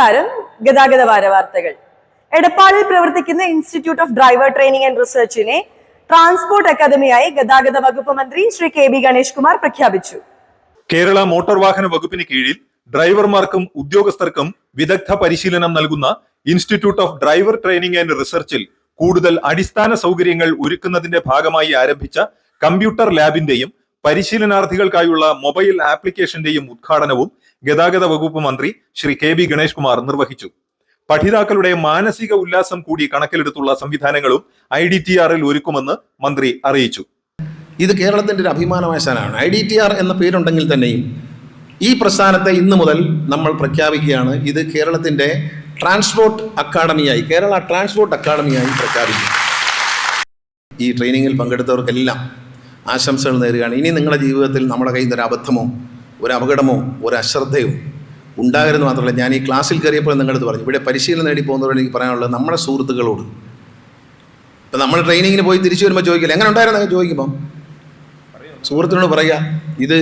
നമസ്കാരം. ഗതാഗത വാര വാർത്തകൾ എടപ്പാളിൽ പ്രവർത്തിക്കുന്ന institute of driver training and റിസർച്ചിനെ transport അക്കാദമിയായി ഗതാഗത വകുപ്പ് മന്ത്രി ശ്രീ കെ ബി ഗണേഷ് കുമാർ പ്രഖ്യാപിച്ചു. കേരള മോട്ടോർ വാഹന വകുപ്പിന് കീഴിൽ ഡ്രൈവർമാർക്കും ഉദ്യോഗസ്ഥർക്കും വിദഗ്ധ പരിശീലനം നൽകുന്ന institute of driver training and റിസർച്ചിൽ കൂടുതൽ അടിസ്ഥാന സൗകര്യങ്ങൾ ഒരുക്കുന്നതിന്റെ ഭാഗമായി ആരംഭിച്ച കമ്പ്യൂട്ടർ ലാബിന്റെയും പരിശീലനാർത്ഥികൾക്കായുള്ള മൊബൈൽ ആപ്ലിക്കേഷന്റെയും ഉദ്ഘാടനവും ഗതാഗത വകുപ്പ് മന്ത്രി ശ്രീ കെ ബി ഗണേഷ് കുമാർ നിർവഹിച്ചു. പഠിതാക്കളുടെ മാനസിക ഉല്ലാസം കൂടി കണക്കിലെടുത്തുള്ള സംവിധാനങ്ങളും ഐ ഡി ടി ആറിൽ ഒരുക്കുമെന്ന് മന്ത്രി അറിയിച്ചു. ഇത് കേരളത്തിന്റെ ഒരു അഭിമാനമായ സ്ഥാനമാണ് ഐ ഡി ടി ആർ എന്ന പേരുണ്ടെങ്കിൽ തന്നെയും ഈ പ്രസ്ഥാനത്തെ ഇന്നു മുതൽ നമ്മൾ പ്രഖ്യാപിക്കുകയാണ്. ഇത് കേരളത്തിന്റെ ട്രാൻസ്പോർട്ട് അക്കാഡമിയായി കേരള ട്രാൻസ്പോർട്ട് അക്കാഡമിയായി പ്രഖ്യാപിക്കും ഈ ട്രെയിനിങ്ങിൽ പങ്കെടുത്തവർക്കെല്ലാം ആശംസകൾ നേരുകയാണ്. ഇനി നിങ്ങളുടെ ജീവിതത്തിൽ നമ്മുടെ കയ്യിൽ ഒരു അബദ്ധമോ ഒരു അപകടമോ ഒരു അശ്രദ്ധയോ ഉണ്ടാകരുത് മാത്രമല്ല. ഞാൻ ഈ ക്ലാസ്സിൽ കയറിയപ്പോൾ നിങ്ങളടുത്ത് പറഞ്ഞു ഇവിടെ പരിശീലനം നേടി പോകുന്നവരോട് എനിക്ക് പറയാനുള്ളത് നമ്മുടെ സുഹൃത്തുക്കളോട്. ഇപ്പം നമ്മൾ ട്രെയിനിങ്ങിന് പോയി തിരിച്ചു വരുമ്പോൾ ചോദിക്കില്ല എങ്ങനെ ഉണ്ടായിരുന്നു ചോദിക്കുമ്പം? സുഹൃത്തിനോട് പറയുക ഇത്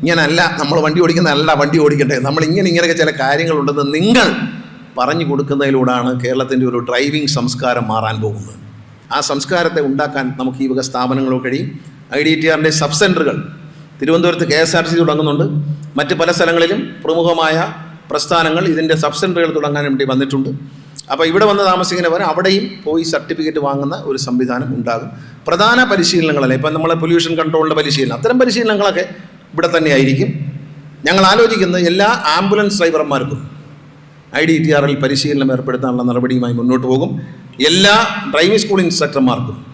ഇങ്ങനല്ല നമ്മൾ വണ്ടി ഓടിക്കുന്നതല്ല വണ്ടി ഓടിക്കട്ടെ നമ്മൾ ഇങ്ങനെ ഇങ്ങനെയൊക്കെ ചില കാര്യങ്ങളുണ്ടെന്ന് നിങ്ങൾ പറഞ്ഞു കൊടുക്കുന്നതിലൂടെയാണ് കേരളത്തിന്റെ ഒരു ഡ്രൈവിംഗ് സംസ്കാരം മാറാൻ പോകുന്നത്. ആ സംസ്കാരത്തെ ഉണ്ടാക്കാൻ നമുക്ക് ഈ വക സ്ഥാപനങ്ങളോ കഴിയും. ഐ ഡി ടി ആറിന്റെ സബ് സെന്ററുകൾ തിരുവനന്തപുരത്ത് കെ എസ് ആർ സി തുടങ്ങുന്നുണ്ട്. മറ്റ് പല സ്ഥലങ്ങളിലും പ്രമുഖമായ പ്രസ്ഥാനങ്ങൾ ഇതിന്റെ സബ് സെന്ററുകൾ തുടങ്ങാൻ വേണ്ടി വന്നിട്ടുണ്ട്. അപ്പോൾ ഇവിടെ വന്ന് താമസിക്കുന്നവർ അവിടെയും പോയി സർട്ടിഫിക്കറ്റ് വാങ്ങുന്ന ഒരു സംവിധാനം ഉണ്ടാകും. പ്രധാന പരിശീലനങ്ങളല്ലേ? ഇപ്പം നമ്മളെ പൊല്യൂഷൻ കൺട്രോളിന്റെ പരിശീലനം. അത്തരം പരിശീലനങ്ങളൊക്കെ ഇവിടെ തന്നെ ആയിരിക്കും. ഞങ്ങൾ ആലോചിക്കുന്നത് എല്ലാ ആംബുലൻസ് ഡ്രൈവർമാർക്കും ഐ ഡി ടി ആറിൽ പരിശീലനം ഏർപ്പെടുത്താനുള്ള നടപടിയുമായി മുന്നോട്ട് പോകും. എല്ലാ ഡ്രൈവിംഗ് സ്കൂൾ ഇൻസ്ട്രക്ടർമാർക്കും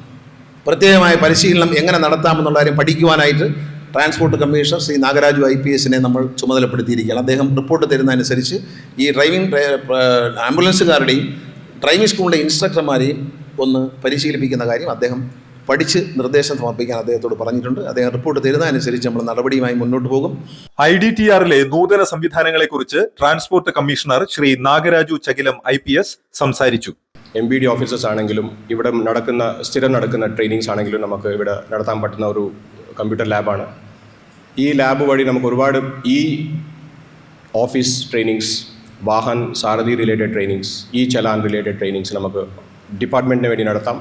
പ്രത്യേകമായ പരിശീലനം എങ്ങനെ നടത്താമെന്നുള്ള കാര്യം പഠിക്കുവാനായിട്ട് transport commissioner Shri Nagaraju I P എസിനെ നമ്മൾ ചുമതലപ്പെടുത്തിയിരിക്കുകയാണ്. അദ്ദേഹം റിപ്പോർട്ട് തരുന്നതനുസരിച്ച് ഈ ഡ്രൈവിംഗ് ആംബുലൻസുകാരുടെയും ഡ്രൈവിംഗ് സ്കൂളിലെ ഇൻസ്ട്രക്ടർമാരെയും ഒന്ന് പരിശീലിപ്പിക്കുന്ന കാര്യം അദ്ദേഹം പഠിച്ച് നിർദ്ദേശം സമർപ്പിക്കാൻ അദ്ദേഹത്തോട് പറഞ്ഞിട്ടുണ്ട്. അദ്ദേഹം റിപ്പോർട്ട് തരുന്നതനുസരിച്ച് നമ്മൾ നടപടിയുമായി മുന്നോട്ട് പോകും. ഐ ഡി ടി ആറിലെ നൂതന സംവിധാനങ്ങളെക്കുറിച്ച് transport commissioner Shri Nagaraju Chakilam I സംസാരിച്ചു. എം ബി ഡി ഓഫീസേഴ്സ് ആണെങ്കിലും ഇവിടെ നടക്കുന്ന സ്ഥിരം നടക്കുന്ന ട്രെയിനിങ്സ് ആണെങ്കിലും നമുക്ക് ഇവിടെ നടത്താൻ പറ്റുന്ന ഒരു കമ്പ്യൂട്ടർ ലാബാണ് ഈ ലാബ് വഴി നമുക്ക് ഒരുപാട് e office trainings Vahan Sarathi related trainings e challan related trainings നമുക്ക് ഡിപ്പാർട്ട്മെന്റിന് വേണ്ടി നടത്താം.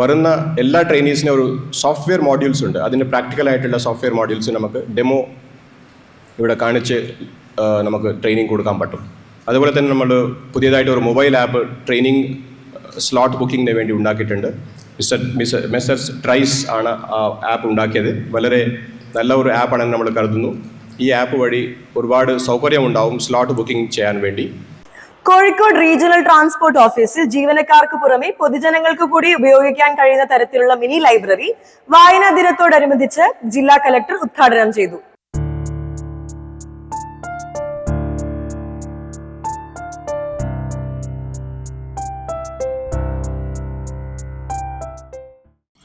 വരുന്ന എല്ലാ ട്രെയിനീസിനും ഒരു സോഫ്റ്റ്വെയർ മോഡ്യൂൾസ് ഉണ്ട്. അതിന് പ്രാക്ടിക്കലായിട്ടുള്ള സോഫ്റ്റ്വെയർ മോഡ്യൂൾസ് നമുക്ക് ഡെമോ ഇവിടെ കാണിച്ച് നമുക്ക് ട്രെയിനിങ് കൊടുക്കാൻ പറ്റും. അതുപോലെ തന്നെ നമ്മൾ പുതിയതായിട്ട് ഒരു മൊബൈൽ ആപ്പ് ട്രെയിനിങ് സ്ലോട്ട് ബുക്കിങ്ങിന് വേണ്ടി ഉണ്ടാക്കിയിട്ടുണ്ട്. മിസ്റ്റർ മിസ് മെസ്സേഴ്സ് ട്രൈസ് ആണ് ആ ആപ്പ് ഉണ്ടാക്കിയത്. വളരെ നല്ല ഒരു ആപ്പാണെന്ന് നമ്മൾ കരുതുന്നു. ഈ ആപ്പ് വഴി ഒരുപാട് സൗകര്യമുണ്ടാവും സ്ലോട്ട് ബുക്കിംഗ് ചെയ്യാൻ വേണ്ടി. കോഴിക്കോട് റീജിയണൽ ട്രാൻസ്പോർട്ട് ഓഫീസിൽ ജീവനക്കാർക്ക് പുറമെ പൊതുജനങ്ങൾക്ക് കൂടി ഉപയോഗിക്കാൻ കഴിയുന്ന തരത്തിലുള്ള മിനി ലൈബ്രറി വായനാ ദിനത്തോടനുബന്ധിച്ച് ജില്ലാ കലക്ടർ ഉദ്ഘാടനം ചെയ്തു.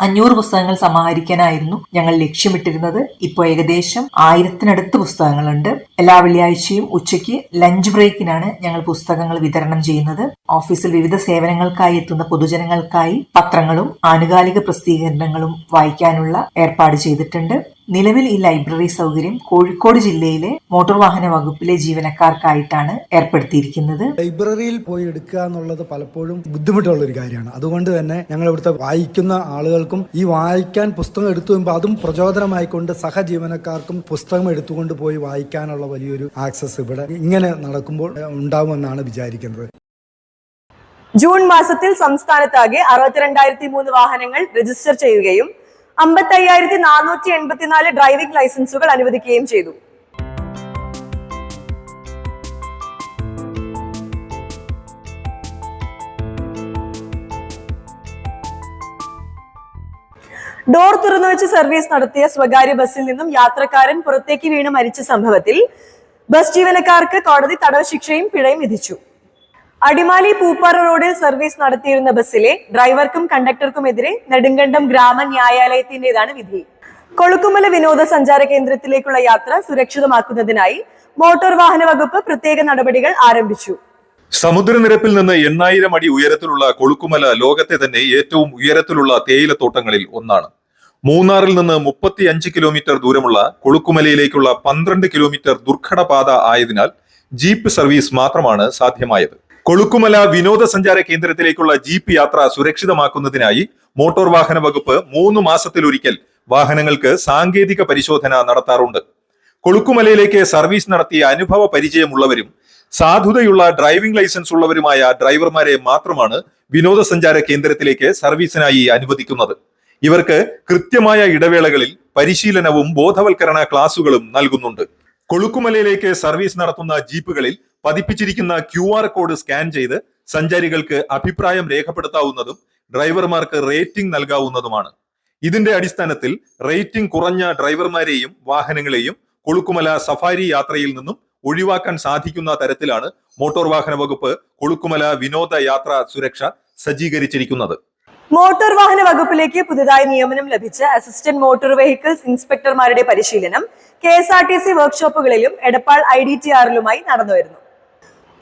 അഞ്ഞൂറ് പുസ്തകങ്ങൾ സമാഹരിക്കാനായിരുന്നു ഞങ്ങൾ ലക്ഷ്യമിട്ടിരുന്നത്. ഇപ്പോൾ ഏകദേശം ആയിരത്തിനടുത്ത് പുസ്തകങ്ങളുണ്ട്. എല്ലാ വെള്ളിയാഴ്ചയും ഉച്ചയ്ക്ക് ലഞ്ച് ബ്രേക്കിനാണ് ഞങ്ങൾ പുസ്തകങ്ങൾ വിതരണം ചെയ്യുന്നത്. ഓഫീസിൽ വിവിധ സേവനങ്ങൾക്കായി എത്തുന്ന പൊതുജനങ്ങൾക്കായി പത്രങ്ങളും ആനുകാലിക പ്രസിദ്ധീകരണങ്ങളും വായിക്കാനുള്ള ഏർപ്പാട് ചെയ്തിട്ടുണ്ട്. നിലവിൽ ഈ ലൈബ്രറി സൗകര്യം കോഴിക്കോട് ജില്ലയിലെ മോട്ടോർ വാഹന വകുപ്പിലെ ജീവനക്കാർക്കായിട്ടാണ് ഏർപ്പെടുത്തിയിരിക്കുന്നത്. ലൈബ്രറിയിൽ പോയി എടുക്കുക എന്നുള്ളത് പലപ്പോഴും ബുദ്ധിമുട്ടുള്ള ഒരു കാര്യമാണ്. അതുകൊണ്ട് തന്നെ ഞങ്ങൾ ഇവിടുത്തെ വായിക്കുന്ന ആളുകൾക്കും ഈ വായിക്കാൻ പുസ്തകം എടുത്തു വരുമ്പോൾ അതും പ്രചോദനമായിക്കൊണ്ട് സഹജീവനക്കാർക്കും പുസ്തകം എടുത്തുകൊണ്ട് പോയി വായിക്കാനുള്ള വലിയൊരു ആക്സസ് ഇവിടെ ഇങ്ങനെ നടക്കുമ്പോൾ ഉണ്ടാവുമെന്നാണ് വിചാരിക്കുന്നത്. ജൂൺ മാസത്തിൽ സംസ്ഥാനത്താകെ അറുപത്തിരണ്ടായിരത്തി മൂന്ന് വാഹനങ്ങൾ രജിസ്റ്റർ ചെയ്യുകയും അമ്പത്തി അയ്യായിരത്തി നാനൂറ്റി എൺപത്തിനാല് ഡ്രൈവിംഗ് ലൈസൻസുകൾ അനുവദിക്കുകയും ചെയ്തു. ഡോർ തുറന്നു വെച്ച് സർവീസ് നടത്തിയ സ്വകാര്യ ബസ്സിൽ നിന്നും യാത്രക്കാരൻ പുറത്തേക്ക് വീണ് മരിച്ച സംഭവത്തിൽ ബസ് ജീവനക്കാർക്ക് കോടതി തടവ് ശിക്ഷയും പിഴയും വിധിച്ചു. അടിമാലി പൂപ്പാറ റോഡിൽ സർവീസ് നടത്തിയിരുന്ന ബസ്സിലെ ഡ്രൈവർക്കും കണ്ടക്ടർക്കും എതിരെ നെടുങ്കണ്ടം ഗ്രാമ ന്യായാലയത്തിന്റേതാണ് വിധി. കൊളുക്കുമല വിനോദസഞ്ചാര കേന്ദ്രത്തിലേക്കുള്ള യാത്ര സുരക്ഷിതമാക്കുന്നതിനായി മോട്ടോർ വാഹന വകുപ്പ് പ്രത്യേക നടപടികൾ ആരംഭിച്ചു. സമുദ്രനിരപ്പിൽ നിന്ന് എണ്ണായിരം അടി ഉയരത്തിലുള്ള കൊളുക്കുമല ലോകത്തെ തന്നെ ഏറ്റവും ഉയരത്തിലുള്ള തേയിലത്തോട്ടങ്ങളിൽ ഒന്നാണ്. മൂന്നാറിൽ നിന്ന് മുപ്പത്തി അഞ്ച് കിലോമീറ്റർ ദൂരമുള്ള കൊളുക്കുമലയിലേക്കുള്ള പന്ത്രണ്ട് കിലോമീറ്റർ ദുർഘടപാത ആയതിനാൽ ജീപ്പ് സർവീസ് മാത്രമാണ് സാധ്യമായത്. കൊളുക്കുമല വിനോദസഞ്ചാര കേന്ദ്രത്തിലേക്കുള്ള ജീപ്പ് യാത്ര സുരക്ഷിതമാക്കുന്നതിനായി മോട്ടോർ വാഹന വകുപ്പ് മൂന്ന് മാസത്തിലൊരിക്കൽ വാഹനങ്ങൾക്ക് സാങ്കേതിക പരിശോധന നടത്താറുണ്ട്. കൊളുക്കുമലയിലേക്ക് സർവീസ് നടത്തിയ അനുഭവ പരിചയമുള്ളവരും സാധുതയുള്ള ഡ്രൈവിംഗ് ലൈസൻസ് ഉള്ളവരുമായ ഡ്രൈവർമാരെ മാത്രമാണ് വിനോദസഞ്ചാര കേന്ദ്രത്തിലേക്ക് സർവീസിനായി അനുവദിക്കുന്നത്. ഇവർക്ക് കൃത്യമായ ഇടവേളകളിൽ പരിശീലനവും ബോധവൽക്കരണ ക്ലാസുകളും നൽകുന്നുണ്ട്. കൊളുക്കുമലയിലേക്ക് സർവീസ് നടത്തുന്ന ജീപ്പുകളിൽ പതിപ്പിച്ചിരിക്കുന്ന ക്യു ആർ കോഡ് സ്കാൻ ചെയ്ത് സഞ്ചാരികൾക്ക് അഭിപ്രായം രേഖപ്പെടുത്താവുന്നതും ഡ്രൈവർമാർക്ക് റേറ്റിംഗ് നൽകാവുന്നതുമാണ്. ഇതിന്റെ അടിസ്ഥാനത്തിൽ റേറ്റിംഗ് കുറഞ്ഞ ഡ്രൈവർമാരെയും വാഹനങ്ങളെയും കൊളുക്കുമല സഫാരി യാത്രയിൽ നിന്നും ഒഴിവാക്കാൻ സാധിക്കുന്ന തരത്തിലാണ് മോട്ടോർ വാഹന വകുപ്പ് കൊളുക്കുമല വിനോദ യാത്ര സുരക്ഷ സജ്ജീകരിച്ചിരിക്കുന്നത്. മോട്ടോർ വാഹന വകുപ്പിലേക്ക് പുതുതായി നിയമനം ലഭിച്ച അസിസ്റ്റന്റ് മോട്ടോർ വെഹിക്കിൾസ് ഇൻസ്പെക്ടർമാരുടെ പരിശീലനം K S R T C വർക്ക്ഷോപ്പുകളിലും Edappal I D T ആറിലുമായി നടന്നുവരുന്നു.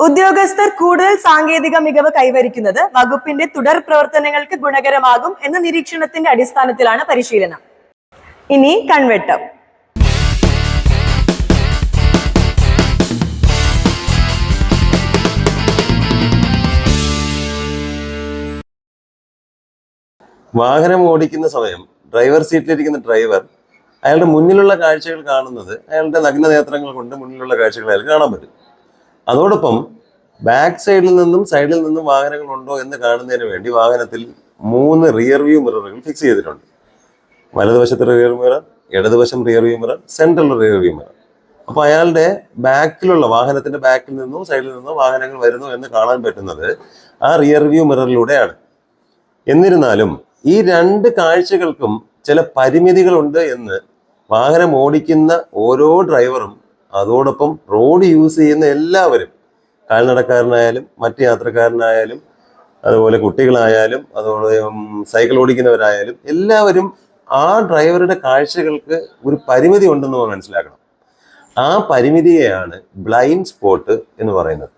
ഉദ്യോഗസ്ഥർ കൂടുതൽ സാങ്കേതിക മികവ് കൈവരിക്കുന്നത് വകുപ്പിന്റെ തുടർ പ്രവർത്തനങ്ങൾക്ക് ഗുണകരമാകും എന്ന നിരീക്ഷണത്തിന്റെ അടിസ്ഥാനത്തിലാണ് പരിശീലനം. ഇനി കൺവെട്ടം. വാഹനം ഓടിക്കുന്ന സമയം ഡ്രൈവർ സീറ്റിലിരിക്കുന്ന ഡ്രൈവർ അയാളുടെ മുന്നിലുള്ള കാഴ്ചകൾ കാണുന്നത് അയാളുടെ നഗ്ന നേത്രങ്ങൾ കൊണ്ട് മുന്നിലുള്ള കാഴ്ചകൾ അയാൾ കാണാൻ പറ്റും. അതോടൊപ്പം ബാക്ക് സൈഡിൽ നിന്നും സൈഡിൽ നിന്നും വാഹനങ്ങൾ ഉണ്ടോ എന്ന് കാണുന്നതിന് വേണ്ടി വാഹനത്തിൽ മൂന്ന് റിയർ വ്യൂ മിററുകൾ ഫിക്സ് ചെയ്തിട്ടുണ്ട്. വലതുവശത്തെ rear mirror ഇടതുവശം rear view mirror central rear view mirror അപ്പോൾ അയാളുടെ ബാക്കിലുള്ള വാഹനത്തിന്റെ ബാക്കിൽ നിന്നും സൈഡിൽ നിന്നും വാഹനങ്ങൾ വരുന്നു എന്ന് കാണാൻ പറ്റുന്നത് ആ റിയർ വ്യൂ മിററിലൂടെയാണ് എന്നിരുന്നാലും ഈ രണ്ട് കാഴ്ചകൾക്കും ചില പരിമിതികളുണ്ട് എന്ന് വാഹനം ഓടിക്കുന്ന ഓരോ ഡ്രൈവറും അതോടൊപ്പം റോഡ് യൂസ് ചെയ്യുന്ന എല്ലാവരും കാൽനടക്കാരനായാലും മറ്റ് യാത്രക്കാരനായാലും അതുപോലെ കുട്ടികളായാലും അതുപോലെ സൈക്കിൾ ഓടിക്കുന്നവരായാലും എല്ലാവരും ആ ഡ്രൈവറുടെ കാഴ്ചകൾക്ക് ഒരു പരിമിതി ഉണ്ടെന്ന് മനസ്സിലാക്കണം. ആ പരിമിതിയെയാണ് ബ്ലൈൻഡ് സ്പോട്ട് എന്ന് പറയുന്നത്.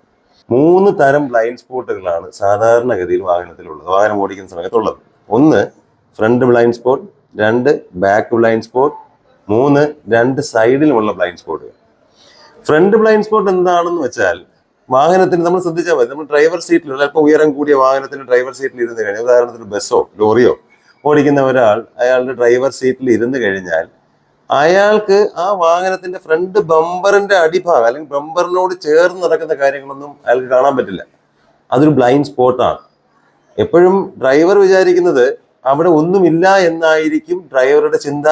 മൂന്ന് തരം ബ്ലൈൻഡ് സ്പോട്ടുകളാണ് സാധാരണഗതിയിൽ വാഹനത്തിലുള്ളത് വാഹനം ഓടിക്കുന്ന സമയത്തുള്ളത്. ഒന്ന് ഫ്രണ്ട് ബ്ലൈൻഡ് സ്പോട്ട് രണ്ട് ബാക്ക് ബ്ലൈൻഡ് സ്പോട്ട് മൂന്ന് രണ്ട് സൈഡിലുമുള്ള ബ്ലൈൻഡ് സ്പോട്ടുകൾ. ഫ്രണ്ട് ബ്ലൈൻഡ് സ്പോട്ട് എന്താണെന്ന് വെച്ചാൽ വാഹനത്തിന് നമ്മൾ ശ്രദ്ധിച്ചാൽ മതി. നമ്മൾ ഡ്രൈവർ സീറ്റിൽ അല്പം ഉയരം കൂടിയ വാഹനത്തിന് ഡ്രൈവർ സീറ്റിൽ ഇരുന്ന് കഴിഞ്ഞാൽ ഉദാഹരണത്തിന് ബസ്സോ ലോറിയോ ഓടിക്കുന്ന ഒരാൾ അയാളുടെ ഡ്രൈവർ സീറ്റിൽ ഇരുന്ന് കഴിഞ്ഞാൽ അയാൾക്ക് ആ വാഹനത്തിന്റെ ഫ്രണ്ട് ബംബറിന്റെ അടിഭാഗം അല്ലെങ്കിൽ ബംബറിനോട് ചേർന്ന് നടക്കുന്ന കാര്യങ്ങളൊന്നും അയാൾക്ക് കാണാൻ പറ്റില്ല. അതൊരു ബ്ലൈൻഡ് സ്പോട്ടാണ്. എപ്പോഴും ഡ്രൈവർ വിചാരിക്കുന്നത് അവിടെ ഒന്നുമില്ല എന്നായിരിക്കും ഡ്രൈവറുടെ ചിന്ത.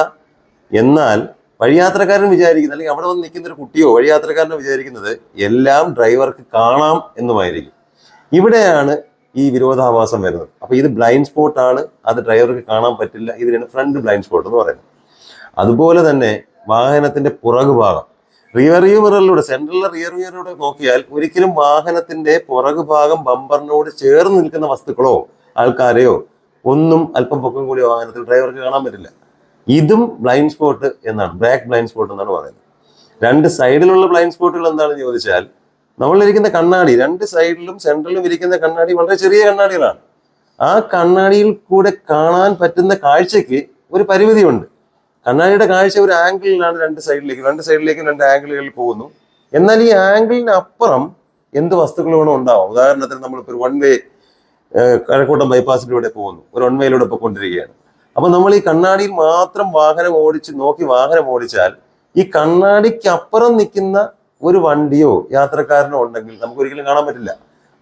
എന്നാൽ വഴിയാത്രക്കാരൻ വിചാരിക്കുന്നത് അല്ലെങ്കിൽ അവിടെ വന്ന് നിൽക്കുന്ന ഒരു കുട്ടിയോ വഴിയാത്രക്കാരനോ വിചാരിക്കുന്നത് എല്ലാം ഡ്രൈവർക്ക് കാണാം എന്നുമായിരിക്കും. ഇവിടെയാണ് ഈ വിരോധാഭാസം വരുന്നത്. അപ്പൊ ഇത് ബ്ലൈൻഡ് സ്പോട്ട് ആണ് അത് ഡ്രൈവർക്ക് കാണാൻ പറ്റില്ല ഇതിനാണ് ഫ്രണ്ട് ബ്ലൈൻഡ് സ്പോട്ട് എന്ന് പറയുന്നത്. അതുപോലെ തന്നെ വാഹനത്തിന്റെ പുറകുഭാഗം റിയർ മിററിലൂടെ സെൻട്രലിലെ റിയർ വ്യൂറിലൂടെ നോക്കിയാൽ ഒരിക്കലും വാഹനത്തിന്റെ പുറകുഭാഗം ബമ്പറിനോട് ചേർന്ന് നിൽക്കുന്ന വസ്തുക്കളോ ആൾക്കാരെയോ ഒന്നും അല്പം പൊക്കം കൂടിയ വാഹനത്തിൽ ഡ്രൈവർക്ക് കാണാൻ പറ്റില്ല. ഇതും ബ്ലൈൻഡ് സ്പോട്ട് എന്നാണ് ബ്ലാക്ക് ബ്ലൈൻഡ് സ്പോട്ട് എന്നാണ് പറയുന്നത്. രണ്ട് സൈഡിലുള്ള ബ്ലൈൻഡ് സ്പോട്ടുകൾ എന്താണെന്ന് ചോദിച്ചാൽ നമ്മളിരിക്കുന്ന കണ്ണാടി രണ്ട് സൈഡിലും സെൻട്രലും ഇരിക്കുന്ന കണ്ണാടി വളരെ ചെറിയ കണ്ണാടികളാണ്. ആ കണ്ണാടിയിൽ കൂടെ കാണാൻ പറ്റുന്ന കാഴ്ചയ്ക്ക് ഒരു പരിമിതിയുണ്ട്. കണ്ണാടിയുടെ കാഴ്ച ഒരു ആംഗിളിലാണ് രണ്ട് സൈഡിലേക്ക് രണ്ട് സൈഡിലേക്കും രണ്ട് ആംഗിളുകളിൽ പോകുന്നു. എന്നാൽ ഈ ആംഗിളിന് അപ്പുറം എന്ത് വസ്തുക്കൾ വേണോ ഉണ്ടാവാം. ഉദാഹരണത്തിന് നമ്മളിപ്പോൾ ഒരു വൺ വേ കഴക്കൂട്ടം ബൈപ്പാസിലൂടെ പോകുന്നു. ഒരു വൺ വേയിലൂടെ പോയിക്കൊണ്ടിരിക്കുകയാണ് അപ്പൊ നമ്മൾ ഈ കണ്ണാടിയിൽ മാത്രം വാഹനം ഓടിച്ച് നോക്കി വാഹനം ഓടിച്ചാൽ ഈ കണ്ണാടിക്ക് അപ്പുറം നിൽക്കുന്ന ഒരു വണ്ടിയോ യാത്രക്കാരനോ ഉണ്ടെങ്കിൽ നമുക്ക് ഒരിക്കലും കാണാൻ പറ്റില്ല.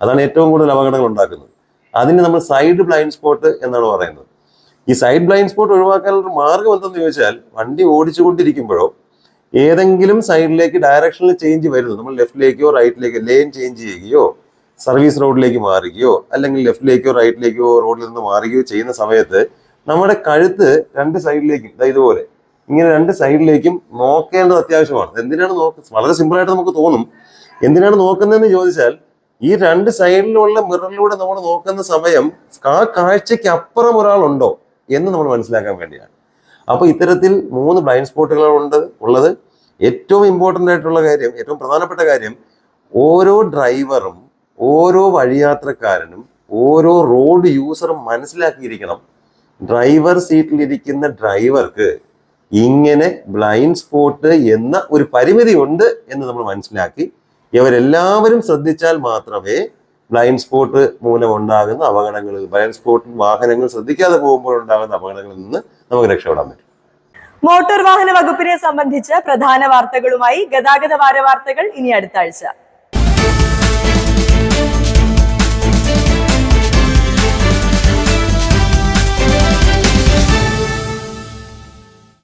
അതാണ് ഏറ്റവും കൂടുതൽ അപകടങ്ങൾ ഉണ്ടാക്കുന്നത്. അതിന് നമ്മൾ സൈഡ് ബ്ലൈൻഡ് സ്പോട്ട് എന്നാണ് പറയുന്നത്. ഈ സൈഡ് ബ്ലൈൻഡ് സ്പോട്ട് ഒഴിവാക്കാനുള്ള മാർഗം എന്തെന്ന് ചോദിച്ചാൽ വണ്ടി ഓടിച്ചുകൊണ്ടിരിക്കുമ്പോഴോ ഏതെങ്കിലും സൈഡിലേക്ക് ഡയറക്ഷനിൽ ചേഞ്ച് വരുന്നു. നമ്മൾ ലെഫ്റ്റിലേക്കോ റൈറ്റിലേക്കോ ലെയിൻ ചേഞ്ച് ചെയ്യുകയോ സർവീസ് റോഡിലേക്ക് മാറുകയോ അല്ലെങ്കിൽ ലെഫ്റ്റിലേക്കോ റൈറ്റിലേക്കോ റോഡിൽ നിന്ന് മാറുകയോ ചെയ്യുന്ന സമയത്ത് നമ്മുടെ കഴുത്ത് രണ്ട് സൈഡിലേക്കും ഇതാ ഇതുപോലെ. ഇങ്ങനെ രണ്ട് സൈഡിലേക്കും നോക്കേണ്ടത് അത്യാവശ്യമാണ്. എന്തിനാണ് നോക്ക വളരെ സിമ്പിളായിട്ട് നമുക്ക് തോന്നും. എന്തിനാണ് നോക്കുന്നതെന്ന് ചോദിച്ചാൽ ഈ രണ്ട് സൈഡിലുള്ള മിററിലൂടെ നമ്മൾ നോക്കുന്ന സമയം ആ കാഴ്ചയ്ക്ക് അപ്പുറം ഒരാളുണ്ടോ എന്ന് നമ്മൾ മനസ്സിലാക്കാൻ വേണ്ടിയാണ്. അപ്പോൾ ഇത്തരത്തിൽ മൂന്ന് ബ്ലൈൻഡ് സ്പോട്ടുകളുണ്ട് ഉള്ളത്. ഏറ്റവും ഇമ്പോർട്ടന്റ് ആയിട്ടുള്ള കാര്യം ഏറ്റവും പ്രധാനപ്പെട്ട കാര്യം ഓരോ ഡ്രൈവറും ഓരോ വഴിയാത്രക്കാരനും ഓരോ റോഡ് യൂസറും മനസ്സിലാക്കിയിരിക്കണം ഡ്രൈവർ സീറ്റിലിരിക്കുന്ന ഡ്രൈവർക്ക് ഇങ്ങനെ ബ്ലൈൻഡ് സ്പോട്ട് എന്ന ഒരു പരിമിതി ഉണ്ട് എന്ന് നമ്മൾ മനസ്സിലാക്കി. ഇവരെല്ലാവരും ശ്രദ്ധിച്ചാൽ മാത്രമേ ബ്ലൈൻഡ് സ്പോട്ട് മൂലം ഉണ്ടാകുന്ന അപകടങ്ങൾ ബ്ലൈൻഡ് സ്പോട്ടിൽ വാഹനങ്ങൾ ശ്രദ്ധിക്കാതെ പോകുമ്പോൾ ഉണ്ടാകുന്ന അപകടങ്ങളിൽ നിന്ന് നമുക്ക് രക്ഷപ്പെടാൻ പറ്റും. മോട്ടോർ വാഹന വകുപ്പിനെ സംബന്ധിച്ച് പ്രധാന വാർത്തകളുമായി ഗതാഗത വാര വാർത്തകൾ ഇനി അടുത്ത ആഴ്ച.